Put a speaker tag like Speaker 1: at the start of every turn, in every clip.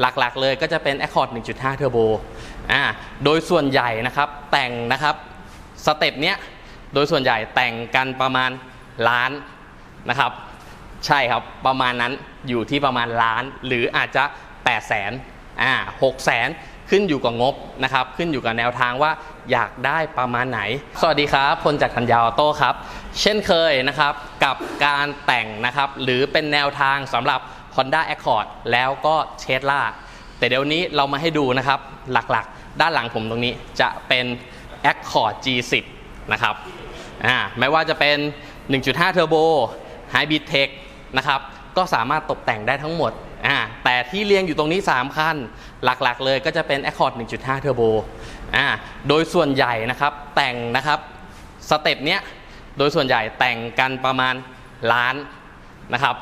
Speaker 1: หลักๆเลยก็จะเป็น Accord 1.5 Turbo อ่าโดยส่วนใหญ่นะครับแต่งนะครับสเต็ปเนี้ยโดยส่วนใหญ่แต่งกันประมาณล้านนะครับ ใช่ครับประมาณนั้นอยู่ที่ประมาณล้าน หรืออาจจะ 8 0 0แสนอ่าหกแสนขึ้นอยู่กับงบนะครับ ขึ้นอยู่กับแนวทางว่าอยากได้ประมาณไหน สวัสดีครับพลจากธัญญาออโต้ครับ เช่นเคยนะครับกับการแต่งนะครับ หรือเป็นแนวทางสำหรับ Honda Accord แล้วก็เชสลาแต่เดี๋ยวนี้เรามาให้ดูนะครับหลักๆ ด้านหลังผมตรงนี้จะเป็น Accord G10 นะครับอ่าไม่ว่าจะเป็น 1.5 Turbo Hybrid Tech นะครับก็สามารถตกแต่งได้ทั้งหมดอ่าแต่ที่เรียงอยู่ตรงนี้ 3 คัน หลักๆ เลยก็จะเป็น Accord 1.5 Turbo อ่าโดยส่วนใหญ่นะครับแต่งนะครับสเต็ปเนี้ยโดยส่วนใหญ่แต่งกันประมาณล้านนะครับ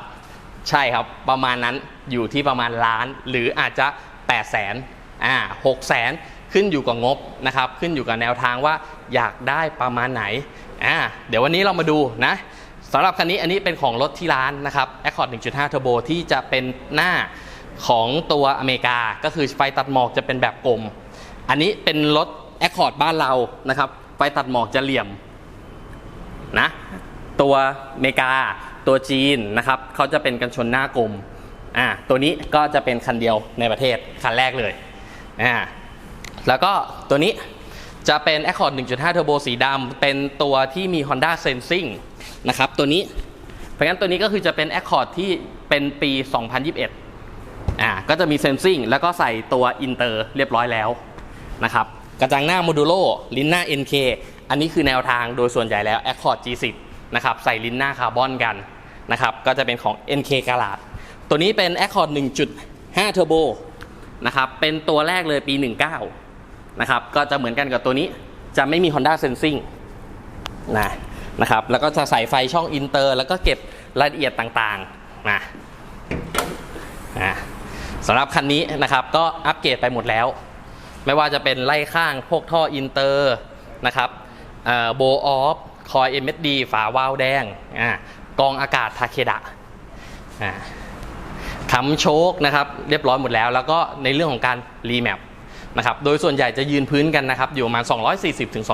Speaker 1: ใช่ครับประมาณนั้นอยู่ที่ประมาณล้าน หรืออาจจะ8 0 0แสนอ่าหกแสนขึ้นอยู่กับงบนะครับ ขึ้นอยู่กับแนวทางว่าอยากได้ประมาณไหนอ่าเดี๋ยววันนี้เรามาดูนะสำหรับคันนี้อันนี้เป็นของรถที่ร้านนะครับ Accord 1.5 Turbo ที่จะเป็นหน้าของตัวอเมริกา ก็คือไฟตัดหมอกจะเป็นแบบกลม อันนี้เป็นรถ Accord บ้านเรานะครับ ไฟตัดหมอกจะเหลี่ยมนะตัวอเมริกา ตัวจีนนะครับเขาจะเป็นกันชนหน้ากลมอ่าตัวนี้ก็จะเป็นคันเดียวในประเทศคันแรกเลยอ่าแล้วก็ตัวนี้จะเป็น Accord 1.5 Turbo สีดำเป็นตัวที่มี Honda Sensing นะครับตัวนี้ เพราะงั้นตัวนี้ก็คือจะเป็น Accord ที่เป็นปี 2021อ่าก็จะมี Sensing แล้วก็ใส่ตัว Inter เรียบร้อยแล้วนะครับกระจังหน้าโมดูโลลิ้นหน้า NK อันนี้คือแนวทางโดยส่วนใหญ่แล้ว Accord G10 นะครับใส่ลิ้นหน้าคาร์บอนกัน นะครับ ก็จะเป็นของ NK กาลาดตัวนี้เป็น Accord 1.5 Turbo นะครับ เป็นตัวแรกเลยปี 19 นะครับ ก็จะเหมือนกันกับตัวนี้ จะไม่มี Honda Sensing นะนะครับ แล้วก็จะใส่ไฟช่องอินเตอร์ แล้วก็เก็บรายละเอียดต่างๆนะนะสำหรับคันนี้นะครับ ก็อัปเกรดไปหมดแล้ว ไม่ว่าจะเป็นไล่ข้างพวกท่ออินเตอร์นะครับโบออฟคอย MSD ฝาวาล์วแดงอ่า กองอากาศทาเคดะคำโชคนะครับเรียบร้อยหมดแล้ว แล้วก็ในเรื่องของการรีแมปนะครับโดยส่วนใหญ่จะยืนพื้นกันนะครับอยู่ประมาณ 240ถึง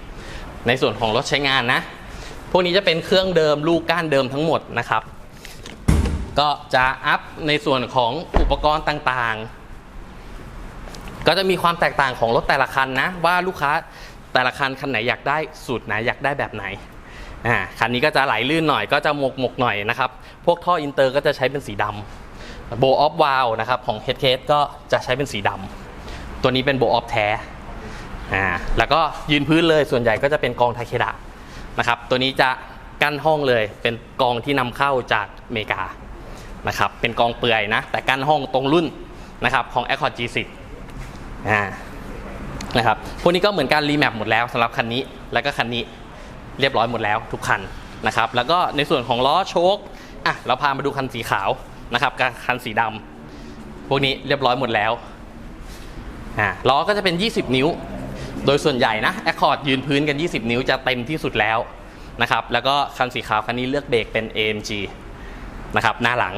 Speaker 1: 250 ในส่วนของรถใช้งานนะ พวกนี้จะเป็นเครื่องเดิมลูกก้านเดิมทั้งหมดนะครับ ก็จะอัพในส่วนของอุปกรณ์ต่างๆ ก็จะมีความแตกต่างของรถแต่ละคันนะ ว่าลูกค้าแต่ละคันคันไหนอยากได้สูตรไหนอยากได้แบบไหน อ่าคันนี้ก็จะไหลลื่นหน่อยก็จะหมกหมกหน่อยนะครับ พวกท่ออินเตอร์ก็จะใช้เป็นสีดำโบออฟวาลนะครับของเฮดเคสก็จะใช้เป็นสีดำตัวนี้เป็นโบออฟแท้อ่าแล้วก็ยืนพื้นเลยส่วนใหญ่ก็จะเป็นกองไทเคดะนะครับ ตัวนี้จะกั้นห้องเลยเป็นกองที่นำเข้าจากอเมริกานะครับเป็นกองเปลือยนะ แต่กั้นห้องตรงรุ่นนะครับของ Accord G10 อ่านะครับพวกนี้ก็เหมือนการรีแมปหมดแล้วสำหรับคันนี้แล้วก็คันนี้ เรียบร้อยหมดแล้วทุกคันนะครับแล้วก็ในส่วนของล้อโชคอะเราพามาดูคันสีขาวนะครับกับคันสีดำพวกนี้เรียบร้อยหมดแล้วอ่าล้อก็จะเป็น 20 นิ้ว โดยส่วนใหญ่นะ Accord ยืนพื้นกัน 20 นิ้วจะเต็มที่สุดแล้วนะครับแล้วก็คันสีขาวคันนี้เลือกเบรกเป็น AMG นะครับหน้าหลัง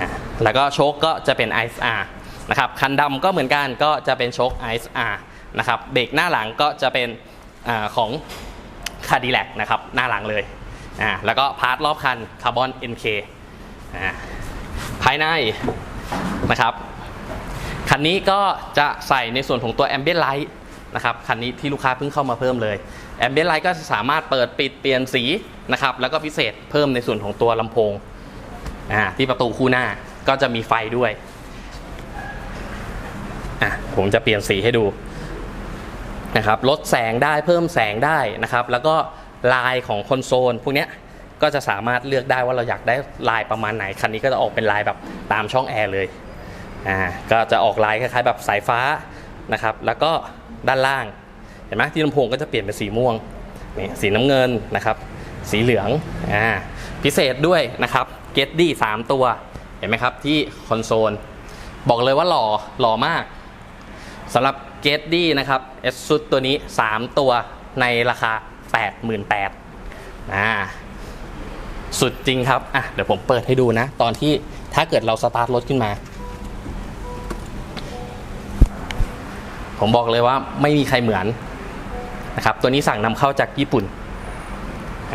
Speaker 1: อะแล้วก็โชคก็จะเป็น ISR นะครับคันดำก็เหมือนกันก็จะเป็นโชค ISR นะครับเบรกหน้าหลังก็จะเป็นอของ คาดิแลกนะครับหน้าหลังเลยอ่าแล้วก็พาร์ทรอบคันคาร์บอน NK อ่าภายในนะครับคันนี้ก็จะใส่ในส่วนของตัว Ambient Light นะครับคันนี้ที่ลูกค้าเพิ่งเข้ามาเพิ่มเลย Ambient Light ก็จะสามารถเปิดปิดเปลี่ยนสีนะครับแล้วก็พิเศษเพิ่มในส่วนของตัวลำโพงอ่าที่ประตูคู่หน้าก็จะมีไฟด้วยอะผมจะเปลี่ยนสีให้ดู นะครับลดแสงได้เพิ่มแสงได้นะครับ แล้วก็ลายของคอนโซลพวกนี้ก็จะสามารถเลือกได้ว่าเราอยากได้ลายประมาณไหน คันนี้ก็จะออกเป็นลายแบบตามช่องแอร์เลยอ่าก็จะออกลายคล้ายๆแบบสายฟ้านะครับ แล้วก็ด้านล่างเห็นไหมที่ลำโพงก็จะเปลี่ยนเป็นสีม่วงนี่สีน้ำเงินนะครับ สีเหลืองอ่าพิเศษด้วยนะครับเกตดี้สามตัวเห็นไหมครับที่คอนโซลบอกเลยว่าหล่อหล่อมากสำหรับเกตดี้นะครับเอสซุดตัวนี้ 3 ตัวในราคา 88,000นะสุดจริงครับ อะ เดี๋ยวผมเปิดให้ดูนะ ตอนที่ถ้าเกิดเราสตาร์ทรถขึ้นมา ผมบอกเลยว่าไม่มีใครเหมือนนะครับ ตัวนี้สั่งนำเข้าจากญี่ปุ่น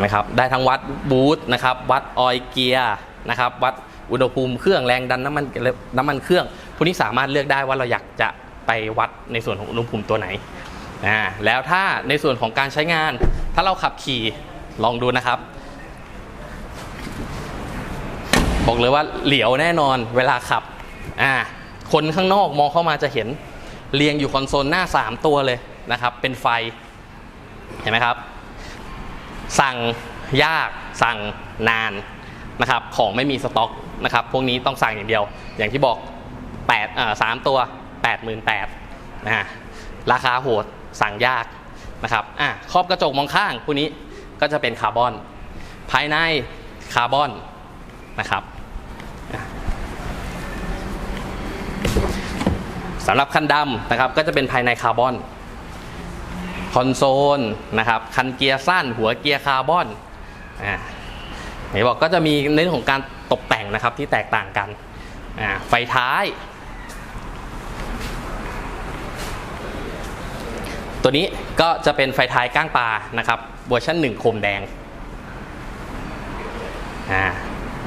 Speaker 1: นะครับ ได้ทั้งวัดบูธนะครับ วัดออยเกียนะครับ วัดอุณหภูมิเครื่องแรงดันน้ำมันน้ำมันเครื่องพวกนี้สามารถเลือกได้ว่าเราอยากจะ ไปวัดในส่วนของอุณหภูมิตัวไหนอ่าแล้วถ้าในส่วนของการใช้งาน ถ้าเราขับขี่ลองดูนะครับ บอกเลยว่าเหลียวแน่นอนเวลาขับอ่าคนข้างนอกมองเข้ามาจะเห็นเรียงอยู่คอนโซลหน้า 3 ตัวเลยนะครับ เป็นไฟเห็นไหมครับ สั่งยากสั่งนานนะครับของไม่มีสต็อกนะครับ พวกนี้ต้องสั่งอย่างเดียว อย่างที่บอก8อ่าสามตัว 88,000นะฮะราคาโหดสั่งยากนะครับอะครอบกระจกมองข้างพวกนี้ก็จะเป็นคาร์บอน ภายในคาร์บอนนะครับสำหรับคันดำนะครับก็จะเป็นภายในคาร์บอนคอนโซลนะครับคันเกียร์สั้นหัวเกียร์คาร์บอนอ่าไหนบอกก็จะมีในเรื่องของการตกแต่งนะครับที่แตกต่างกันอ่าไฟท้าย ตัวนี้ก็จะเป็นไฟท้ายก้างปลานะครับเวอร์ชัน1 โคมแดงอ่า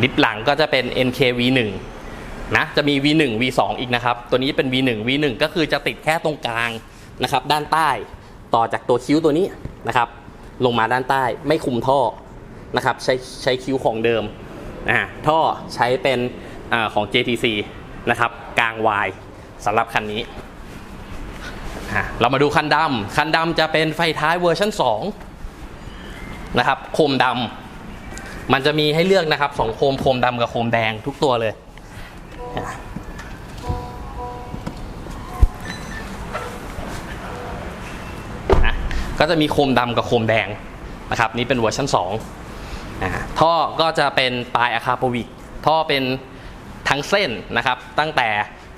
Speaker 1: ลิฟหลังก็จะเป็น NKV1 นะจะมี V1 V2 อีกนะครับ ตัวนี้เป็น V1 V1 ก็คือจะติดแค่ตรงกลางนะครับ ด้านใต้ต่อจากตัวคิ้วตัวนี้นะครับ ลงมาด้านใต้ไม่คุมท่อนะครับ ใช้ใช้คิ้วของเดิมอ่าท่อใช้เป็นอของ JTC นะครับ กลาง Y สำหรับคันนี้ เรามาดูคันดำคันดำจะเป็นไฟท้ายเวอร์ชัน2นะครับโคมดำมันจะมีให้เลือกนะครับสองโคมโคมดำกับโคมแดงทุกตัวเลยนะก็จะมีโคมดำกับโคมแดงนะครับนี่เป็นเวอร์ชัน2อท่อก็จะเป็นปลายอะคาโปวิกท่อเป็นทั้งเส้นนะครับตั้งแต่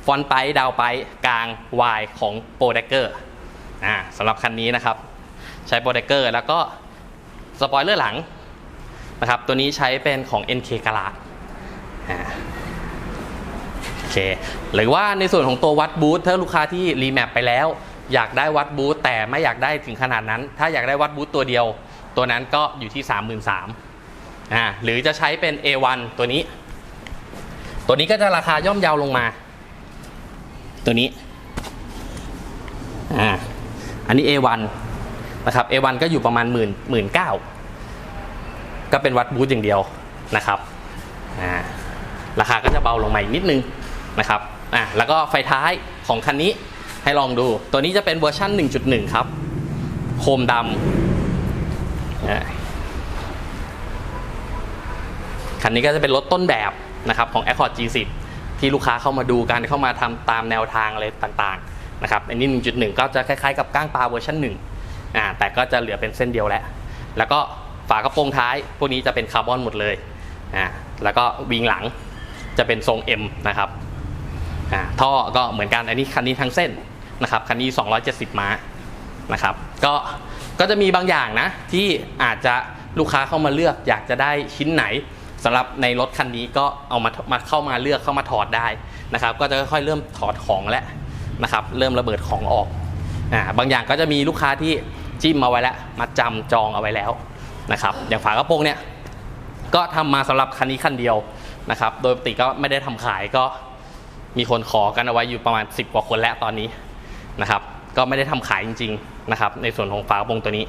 Speaker 1: ฟอนต์ไปดาวไปกลาง Y ของโปรเดกเกอร์สำหรับคันนี้นะครับ ใช้โปรเดกเกอร์แล้วก็สปอยเลอร์หลังนะครับ ตัวนี้ใช้เป็นของ NK กลาดโอเคหรือว่าในส่วนของตัววัดบูธถ้าลูกค้าที่รีแมปไปแล้ว อยากได้วัดบูธแต่ไม่อยากได้ถึงขนาดนั้น ถ้าอยากได้วัดบูธตัวเดียว ตัวนั้นก็อยู่ที่ 33,000อ่าหรือจะใช้เป็น A1 ตัวนี้ ตัวนี้ก็จะราคาย่อมเยาวลงมา ตัวนี้อ่าอันนี้ A1 นะครับ A1 ก็อยู่ประมาณหมื่นหมื่นเก้าก็เป็นวัดบูธอย่างเดียวนะครับอ่าราคาก็จะเบาลงมาอีกนิดนึงนะครับอ่าแล้วก็ไฟท้ายของคันนี้ให้ลองดู ตัวนี้จะเป็นเวอร์ชัน1.1 ครับ โคมดำอ่าคันนี้ก็จะเป็นรถต้นแบบนะครับของ Accord G10 ที่ลูกค้าเข้ามาดูกันเข้ามาทำตามแนวทางอะไรต่างๆนะครับอันนี้ 1.1 ก็จะคล้ายๆกับก้างปลาเวอร์ชัน1อ่าแต่ก็จะเหลือเป็นเส้นเดียวแหล้วแล้วก็ฝากระโปรงท้าย พวกนี้จะเป็นคาร์บอนหมดเลยอ่าแล้วก็วิงหลังจะเป็นทรง M นะครับอ่าท่อก็เหมือนกันอันนี้คันนี้ทั้งเส้นนะครับคันนี้ 270 ม้านะครับก็ก็จะมีบางอย่างนะที่อาจจะลูกค้าเข้ามาเลือกอยากจะได้ชิ้นไหน สำหรับในรถคันนี้ก็เอามามาเข้ามาเลือกเข้ามาถอดได้นะครับ ก็จะค่อยๆเริ่มถอดของแล้วนะครับ เริ่มระเบิดของออกอ่าบางอย่างก็จะมีลูกค้าที่จิ้มมาไว้แล้วมาจำจองเอาไว้แล้วนะครับ อย่างฝากระโปรงเนี่ยก็ทำมาสำหรับคันนี้คันเดียวนะครับ โดยปกติก็ไม่ได้ทำขายก็มีคนขอกันเอาไว้อยู่ประมาณ 10 กว่าคนแล้วตอนนี้นะครับ ก็ไม่ได้ทำขายจริง ๆนะครับ ในส่วนของฝากระโปรงตัวนี้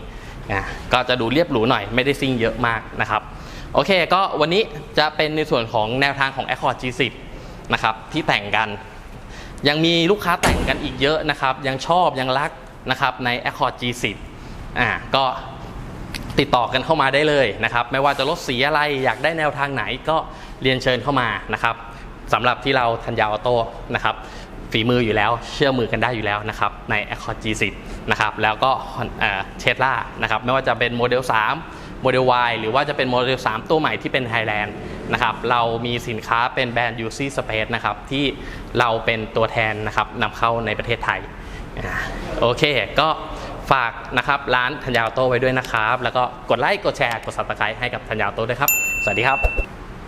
Speaker 1: ก็จะดูเรียบหรูหน่อยไม่ได้ซิ่งเยอะมากนะครับ โอเค ก็วันนี้จะเป็นในส่วนของแนวทางของ Accord G10 นะครับที่แต่งกัน ยังมีลูกค้าแต่งกันอีกเยอะนะครับ ยังชอบยังรักนะครับใน Accord G10 อ่าก็ติดต่อกันเข้ามาได้เลยนะครับ ไม่ว่าจะรถสีอะไรอยากได้แนวทางไหนก็เรียนเชิญเข้ามานะครับสำหรับที่เราทันยาออโต้นะครับฝีมืออยู่แล้วเชื่อมือกันได้อยู่แล้วนะครับใน Accord G10 นะครับแล้วก็เชสลานะครับไม่ว่าจะเป็นโมเดล 3 โมเดล Y หรือว่าจะเป็นโมเดล3ตัวใหม่ที่เป็น Highland นะครับเรามีสินค้าเป็นแบรนด์ UC Space นะครับที่เราเป็นตัวแทนนะครับนำเข้าในประเทศไทยโอเคก็ฝากนะครับร้านธัญญาออโต้ไว้ด้วยนะครับ แล้วก็กดไลค์กดแชร์กด subscribe ให้กับธัญญาออโต้ด้วยครับ สวัสดีครับ